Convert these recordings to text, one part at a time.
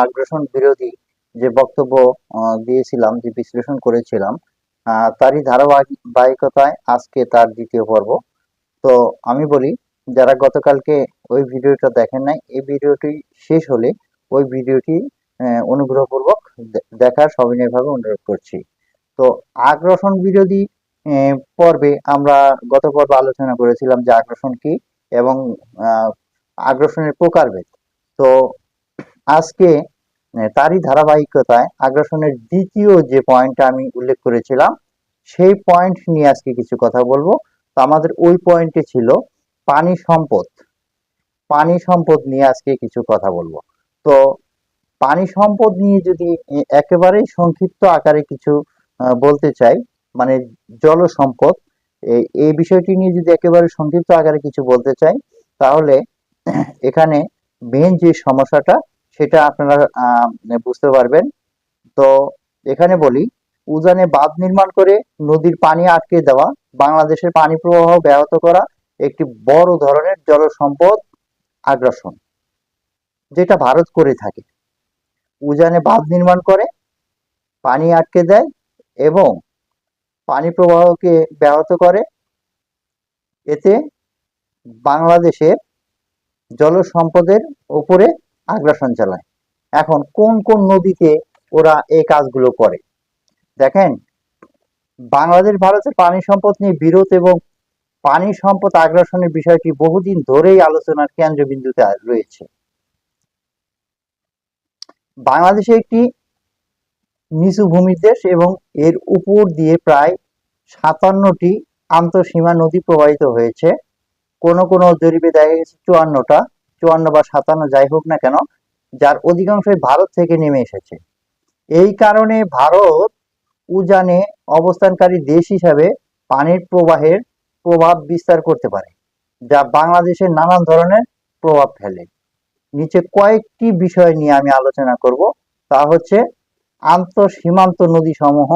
আগ্রাসন বিরোধী যে বক্তব্য দিয়েছিলাম, যে বিশ্লেষণ করেছিলাম তারই ধারাবাহিকতায় আজকে তার দ্বিতীয় পর্ব। তো আমি বলি, যারা গতকালকে ওই ভিডিওটা দেখেন নাই, এই ভিডিওটি শেষ হলে ওই ভিডিওটি অনুগ্রহপূর্বক দেখার সবিনয়ভাবে অনুরোধ করছি। তো আগ্রাসন বিরোধী পর্বে আমরা গত পর্বে আলোচনা করেছিলাম যে আগ্রাসন কি এবং আগ্রাসনের প্রকারভেদ। তো আজকে তারই ধারাবাহিকতায় আগ্রাসনের দ্বিতীয় যে পয়েন্টটা আমি উল্লেখ করেছিলাম, সেই পয়েন্ট নিয়ে আজকে কিছু কথা বলব। তো আমাদের ওই পয়েন্টে ছিল পানি সম্পদ। পানি সম্পদ নিয়ে আজকে কিছু কথা বলব। তো পানি সম্পদ নিয়ে যদি একেবারেই সংক্ষিপ্ত আকারে কিছু বলতে চাই মানে জল সম্পদ এই বিষয়টি নিয়ে যদি একেবারে সংক্ষিপ্ত আকারে কিছু বলতে চাই, তাহলে এখানে মেন যে সমস্যাটা সেটা আপনারা বুঝতে পারবেন। তো এখানে বলি, উজানে বাঁধ নির্মাণ করে নদীর পানি আটকে দেওয়া, বাংলাদেশের পানি প্রবাহ ব্যাহত করা একটি বড় ধরনের জল সম্পদ আগ্রাসন, যেটা ভারত করে থাকে। উজানে বাঁধ নির্মাণ করে, পানি আটকে দেয় এবং পানি প্রবাহকে ব্যাহত করে। এতে বাংলাদেশের জল সম্পদের উপরে আগ্রাসন চালায়। এখন কোন কোন নদীতে ওরা এই কাজগুলো করে? দেখেন, বাংলাদেশ ভারতের পানি সম্পদ নিয়ে বিরোধ এবং পানি সম্পদ আগ্রাসনের বিষয়টি বহুদিন ধরেই আলোচনার কেন্দ্রবিন্দুতে রয়েছে। বাংলাদেশে একটি নিচু ভূমির দেশ এবং এর উপর দিয়ে প্রায় সাতান্নটি আন্তঃসীমা নদী প্রবাহিত হয়েছে। কোন কোন জরিপে দেখা গেছে চুয়ান্নটা। চুয়ান্ন বা সাতান্ন যাই হোক না কেন, যার অধিকাংশই ভারত থেকে নেমে এসেছে। এই কারণে ভারত উজানে অবস্থানকারী দেশ হিসাবে পানির প্রবাহের প্রভাব বিস্তার করতে পারে, যা বাংলাদেশের নানান ধরনের প্রভাব ফেলে। নিচে কয়েকটি বিষয় নিয়ে আমি আলোচনা করব। তা হচ্ছে আন্তঃ সীমান্ত নদী সমূহ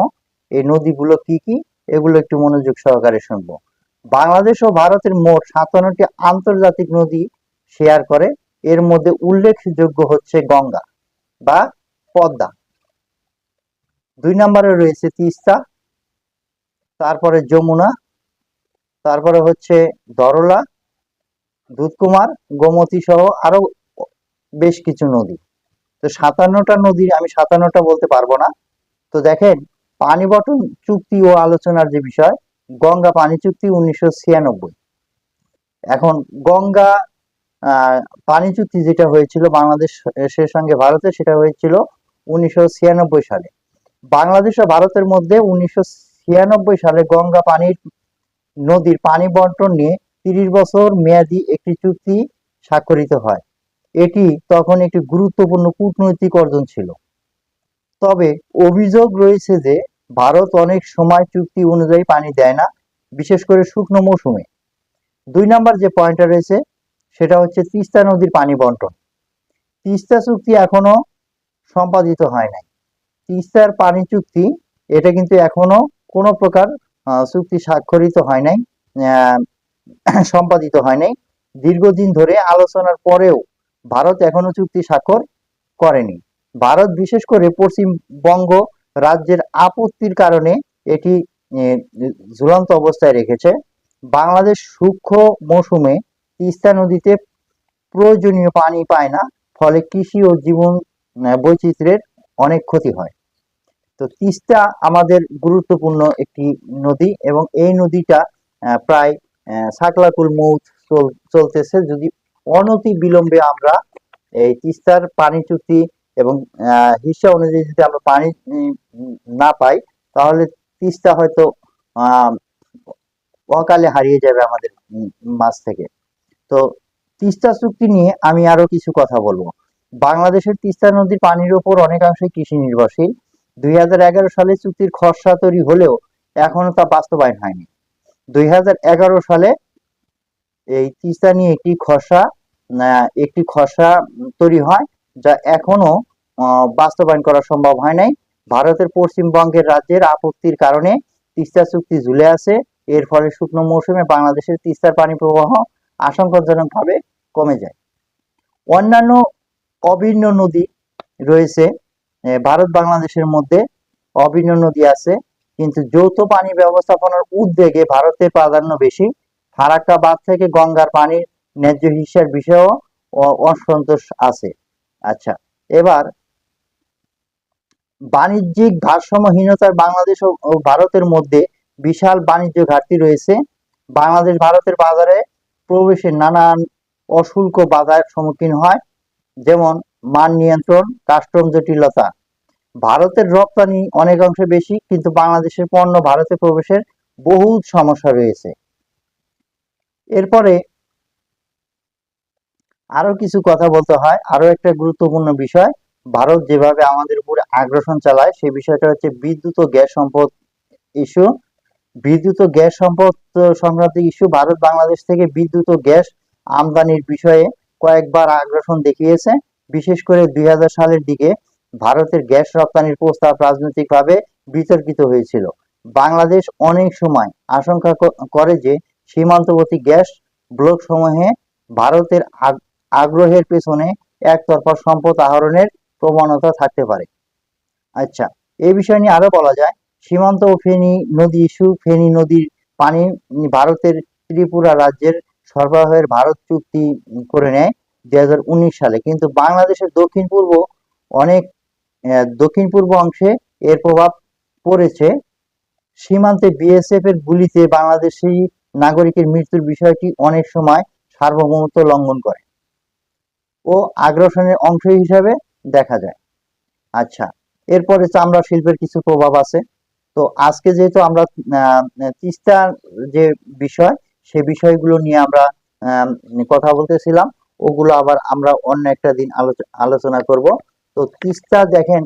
এই নদীগুলো কি কি? এগুলো একটু মনোযোগ সহকারে শুনব। বাংলাদেশ ও ভারতের মোট সাতান্নটি আন্তর্জাতিক নদী শেয়ার করে, এর মধ্যে উল্লেখযোগ্য হচ্ছে গঙ্গা বা পদ্মা। দুই নম্বরে রয়েছে তিস্তা, তারপরে যমুনা, তারপরে হচ্ছে দরলা, দুধকুমার, গোমতী সহ আরও বেশ কিছু নদী। তো সাতান্নটা নদী, আমি সাতান্নটা বলতে পারব না। তো দেখেন, পানি বটন চুক্তি ও আলোচনার যে বিষয়, গঙ্গা পানি চুক্তি উনিশশো ছিয়ানব্বই। এখন গঙ্গা পানি চুক্তি যেটা হয়েছিল বাংলাদেশের সঙ্গে ভারতের, সেটা হয়েছিল উনিশশো ছিয়ানব্বই সালে। বাংলাদেশ ও ভারতের মধ্যে উনিশশো ছিয়ানব্বই সালে গঙ্গা পানির নদীর পানি বন্টন নিয়ে তিরিশ বছর মেয়াদী একটি চুক্তি স্বাক্ষরিত হয়। এটি তখন একটি গুরুত্বপূর্ণ কূটনৈতিক অর্জন ছিল। তবে অভিযোগ রয়েছে যে ভারত অনেক সময় চুক্তি অনুযায়ী পানি দেয় না, বিশেষ করে শুকনো মৌসুমে। দুই নাম্বার যে পয়েন্টটা রয়েছে সেটা হচ্ছে তিস্তা নদীর পানি বন্টন। তিস্তা চুক্তি এখনও সম্পাদিত হয় নাই। তিস্তার পানি চুক্তি, এটা কিন্তু এখনও কোনো প্রকার চুক্তি স্বাক্ষরিত হয় নাই সম্পাদিত হয় নাই। দীর্ঘদিন ধরে আলোচনার পরেও ভারত এখনও চুক্তি স্বাক্ষর করেনি। ভারত বিশেষ করে পশ্চিমবঙ্গ রাজ্যের আপত্তির কারণে এটি ঝুলন্ত অবস্থায় রেখেছে। বাংলাদেশ সূক্ষ্ম মৌসুমে তিস্তা নদীতে প্রয়োজনীয় পানি পায় না, ফলে কৃষি ও জীবন বৈচিত্র্যের অনেক ক্ষতি হয়। তো তিস্তা আমাদের গুরুত্বপূর্ণ একটি নদী এবং এই নদীটা প্রায় সাকলাকুল চল- চলতেছে। যদি অনতি বিলম্বে আমরা এই তিস্তার পানি চুক্তি এবং হিসা অনুযায়ী যদি আমরা পানি না পাই, তাহলে তিস্তা হয়তো অকালে হারিয়ে যাবে আমাদের মাঝ থেকে। তো তিস্তা চুক্তি নিয়ে আমি আরও কিছু কথা বলব। বাংলাদেশের তিস্তা নদীর পানির উপর অনেকাংশে কৃষি নির্ভরশীল। দুই হাজার এগারো সালে চুক্তির খসড়া তৈরি হলেও এখনও তা বাস্তবায়ন হয়নি। দুই হাজার এগারো সালে এই তিস্তা নিয়ে একটি খসড়া একটি খসড়া তৈরি হয়, যা এখনও বাস্তবায়ন করা সম্ভব হয় নাই। ভারতের পশ্চিমবঙ্গের রাজ্যের আপত্তির কারণে তিস্তা চুক্তি ঝুলে আছে। এর ফলে শুকনো মৌসুমে বাংলাদেশের তিস্তার পানি প্রবাহ আশঙ্কাজনকভাবে কমে যায়। অন্যান্য অভিন্ন নদী রয়েছে ভারত বাংলাদেশের মধ্যে অভিন্ন নদী আছে, কিন্তু যৌথ পানি ব্যবস্থাপনার উদ্যোগে ভারতের প্রাধান্য বেশি। ফারাক্কা বাঁধ থেকে গঙ্গার পানির ন্যায্য হিসার বিষয়েও অসন্তোষ আছে। আচ্ছা এবার বাণিজ্যিক ভারসাম্যহীনতার বাংলাদেশ ও- ও ভারতের মধ্যে বিশাল বাণিজ্য ঘাটতি রয়েছে। বাংলাদেশ ভারতের বাজারে প্রবেশে নানান অশুল্ক বাধার সম্মুখীন হয়, যেমন মান নিয়ন্ত্রণ, কাস্টম জটিলতা। ভারতের রপ্তানি অনেক অংশে বেশি, কিন্তু বাংলাদেশের পণ্য ভারতে প্রবেশের বহু সমস্যা রয়েছে। এরপরে আরও কিছু কথা বলতে হয়। আরও একটা গুরুত্বপূর্ণ বিষয়, ভারত যেভাবে আমাদের উপরে আগ্রাসন চালায় সেই বিষয়টা হচ্ছে বিদ্যুৎ ও গ্যাস সম্পদ ইস্যু বিদ্যুৎ ও গ্যাস সম্পদ সংক্রান্ত ইস্যু ভারত বাংলাদেশ থেকে বিদ্যুৎ ও গ্যাস আমদানির বিষয়ে কয়েকবার আগ্রাসন দেখিয়েছে। বিশেষ করে দুই হাজার সালের দিকে ভারতের গ্যাস রপ্তানির প্রস্তাব রাজনৈতিকভাবে বিতর্কিত হয়েছিল। বাংলাদেশ অনেক সময় আশঙ্কা করে যে সীমান্তবর্তী গ্যাস ব্লক সমূহে ভারতের আগ- আগ্রহের পেছনে একতরফা সম্পদ আহরণের প্রবণতা থাকতে পারে। আচ্ছা এই বিষয় নিয়ে আরও বলা যায় সীমান্ত ও ফেনী নদী ইস্যু ফেনী নদীর পানি ভারতের ত্রিপুরা রাজ্যের সরবরাহের ভারত চুক্তি করে নেয় দুই হাজার উনিশ সালে। কিন্তু বাংলাদেশের দক্ষিণ পূর্ব অনেক দক্ষিণ পূর্ব অংশে এর প্রভাব পড়েছে। সীমান্তে বিএসএফ এর গুলিতে বাংলাদেশি নাগরিকের মৃত্যুর বিষয়টি অনেক সময় সার্বভৌমত্ব লঙ্ঘন করে ও আগ্রাসনের অংশ হিসাবে দেখা যায়। আচ্ছা এরপরে চামড়া শিল্পের কিছু প্রভাব আছে। তো আজকে যেহেতু আমরা তিস্তার যে বিষয়, সে বিষয়গুলো নিয়ে আমরা কথা বলতেছিলাম, ওগুলো আবার আমরা অন্য একটা দিন আলোচ- আলোচনা করব। তো তিস্তা দেখেন